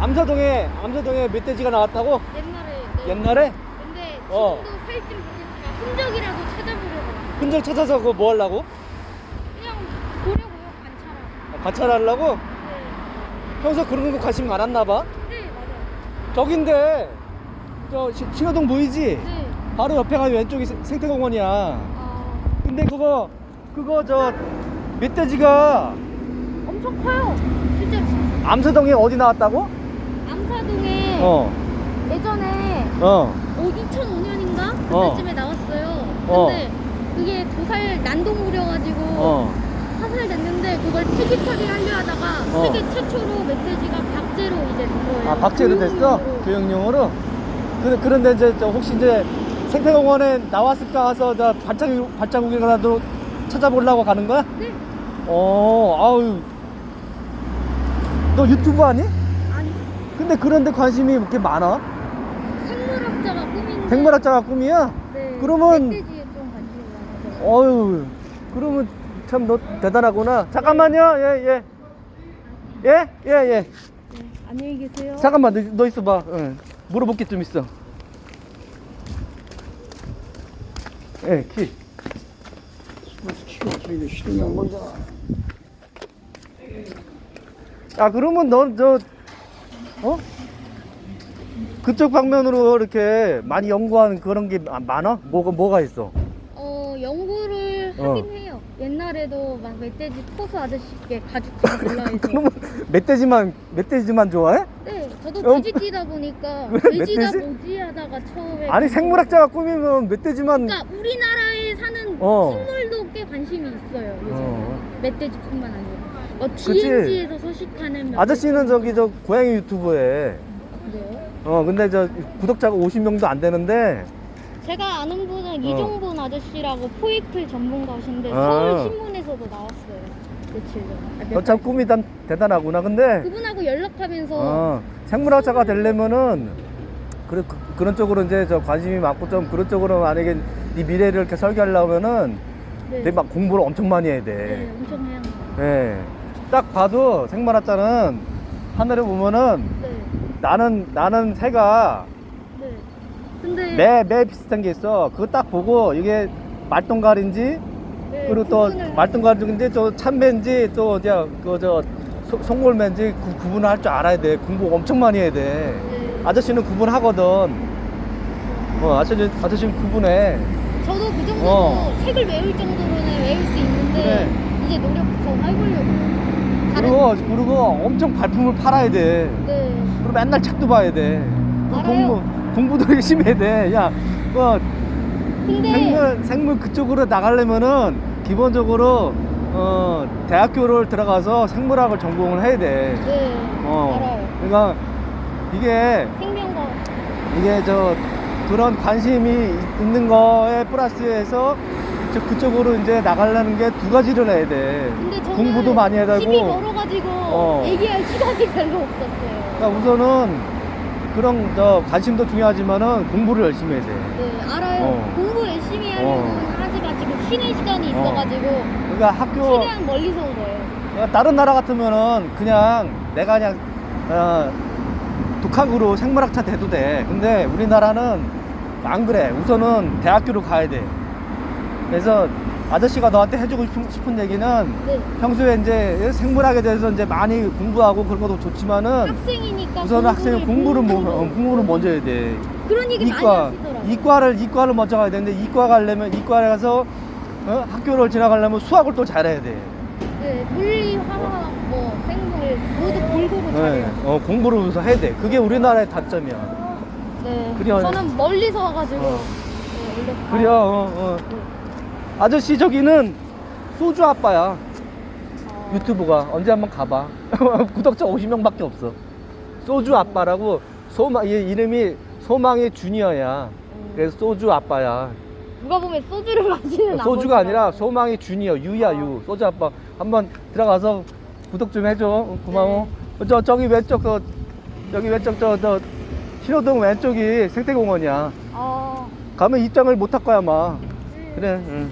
암사동에 암사동에 멧돼지가 나왔다고? 옛날에. 네. 옛날에 근데 어. 지금도 살찐 모르니까 흔적이라도 찾아보려고. 흔적 찾아서 그거 뭐 하려고? 그냥 보려고요 관찰하고. 관찰하려고? 네. 평소 그런 거 관심 많았나 봐. 네 맞아요. 저긴데 저 시- 신호등 보이지? 네. 바로 옆에 가면 왼쪽이 생- 생태공원이야. 아 근데 그거 그거 저 멧돼지가 엄청 커요. 실제로. 암사동에 어디 나왔다고? 암사동에 어. 예전에 어. 2005년인가 어. 그때쯤에 나왔어요. 어. 근데 그게 도살 난동 부려가지고 어. 사살됐는데 그걸 폐기 처리를 하려 하다가 어. 세계 최초로 멧돼지가 박제로 이제 된 거예요. 아, 박제로 됐어? 교육용으로. 교육용으로? 그, 그런데 이제 저 혹시 이제 생태공원에 나왔을까 해서 저 발자국, 발자국이라도 찾아보려고 가는 거야? 네. 어, 아유. 너 유튜브? 아니 근데 그런데 관심이 이렇게 많아? 생물학자가 꿈인데. 생물학자가 꿈이야? 네. 그러면- 멧돼지에 좀 관심이 많아서. 어유 그러면 참 너 대단하구나. 잠깐만요, 예, 예. 예? 예, 예. 네. 안녕히 계세요. 잠깐만, 너, 너 있어봐. 응. 물어볼 게 좀 있어. 예, 키. 키가 없으니까 시동이 안 걸려. 아, 그러면 넌, 저, 어? 그쪽 방면으로 이렇게 많이 연구하는 그런 게 마- 많아? 뭐가, 뭐가 있어? 어 연구를 어. 하긴 해요. 옛날에도 막 멧돼지 포수 아저씨께 가죽 좀 골라해서. 그러면 멧돼지만, 멧돼지만 좋아해? 네, 저도 어? 돼지 뛰다 보니까 왜? 돼지가 멧돼지? 뭐지 하다가 처음에 아니, 생물학자가 꿈이면 멧돼지만. 그러니까 우리나라에 사는 어. 생물도 꽤 관심이 있어요. 요즘 어. 멧돼지뿐만 아니라 뭐 그치. DMZ에서 서식하는 아저씨는 저기 저 고양이 유튜브에 그래요? 어 근데 저 구독자가 50명도 안 되는데 제가 아는 분은 어. 이종본 아저씨라고 포획틀 전문가신데 아. 서울 신문에서도 나왔어요. 며칠 전에. 아, 너 참 꿈이 단, 대단하구나 근데 그분하고 연락하면서 어 생물학자가 되려면은 그래, 그, 그런 쪽으로 이제 저 관심이 많고 좀 그런 쪽으로 만약에 네 미래를 이렇게 설계하려면은 네, 되게 막 공부를 엄청 많이 해야 네, 돼. 엄청 해야 돼요. 예. 딱 봐도 생물학자는 하늘에 보면은 네, 나는 나는 새가 네. 근데 매 매 비슷한 게 있어. 그거 딱 보고 이게 말똥갈인지 네, 그리고 또 구분을 말똥갈인지 또 참매인지 또저 그저 송골매인지 그 구분을 할 줄 알아야 돼. 공부 엄청 많이 해야 돼. 네. 아저씨는 구분하거든. 어, 아저씨 아저씨는 구분해. 저도 그 정도로 어. 책을 외울 정도로는 외울 수 그래. 이제 노력 더 해보려고. 그리고 그리고 엄청 발품을 팔아야 돼. 네. 그리고 맨날 책도 봐야 돼. 그 알아요. 공부 공부도 열심히 해야 돼. 야, 뭐 근데 생물 생물 그쪽으로 나가려면은 기본적으로 어 대학교를 들어가서 생물학을 전공을 해야 돼. 네. 어. 알아요. 그러니까 이게 생명과 이게 저 그런 관심이 있는 거에 플러스해서 저 그쪽으로 이제 나가려는 게 두 가지를 해야 돼. 근데 저는 공부도 많이 해야 집이 되고. 멀어가지고 어. 얘기할 시간이 별로 없었어요. 그러니까 우선은 그런 저 관심도 중요하지만은 공부를 열심히 해야 돼. 네, 알아요. 어. 공부 열심히 하려고 어. 하지만 지금 쉬는 시간이 있어가지고 그러니까 학교 최대한 멀리서 온 거예요. 그러니까 다른 나라 같으면은 그냥 내가 그냥 어, 독학으로 생물학자 돼도 돼. 근데 우리나라는 안 그래. 우선은 대학교로 가야 돼. 그래서 아저씨가 너한테 해주고 싶은, 싶은 얘기는 네. 평소에 이제 생물학에 대해서 이제 많이 공부하고 그런 것도 좋지만은 학생이니까 우선 학생은 공부를 뭐, 어, 공부를 먼저 해야 돼. 그런 얘기 이과 많이 하시더라고요. 이과를 이과를 먼저 가야 되는데 이과 가려면 이과에 가서 어? 학교를 지나가려면 수학을 또 잘해야 돼. 네, 물리, 화학, 뭐 생물 모두 골고루 네, 잘해요. 어, 공부를 우선 해야 돼. 그게 우리나라의 단점이야. 네. 그래요. 저는 멀리서 와가지고 어. 네, 원래 다- 그래요. 어, 어. 네. 아저씨 저기는 소주 아빠야. 어, 유튜브가 언제 한번 가봐. 구독자 50명밖에 없어. 소주 아빠라고 소망 얘 이름이 소망의 주니어야. 음. 그래서 소주 아빠야. 누가 보면 소주를 마시는 소주가 아버지 아니라. 소망의 주니어 유야 아. 유. 소주 아빠 한번 들어가서 구독 좀 해줘. 어, 고마워. 네. 어, 저 저기 왼쪽 저 여기 왼쪽 저 저 신호등 왼쪽이 생태공원이야. 아, 가면 입장을 못 할 거야 아마. 네. 그래. 응.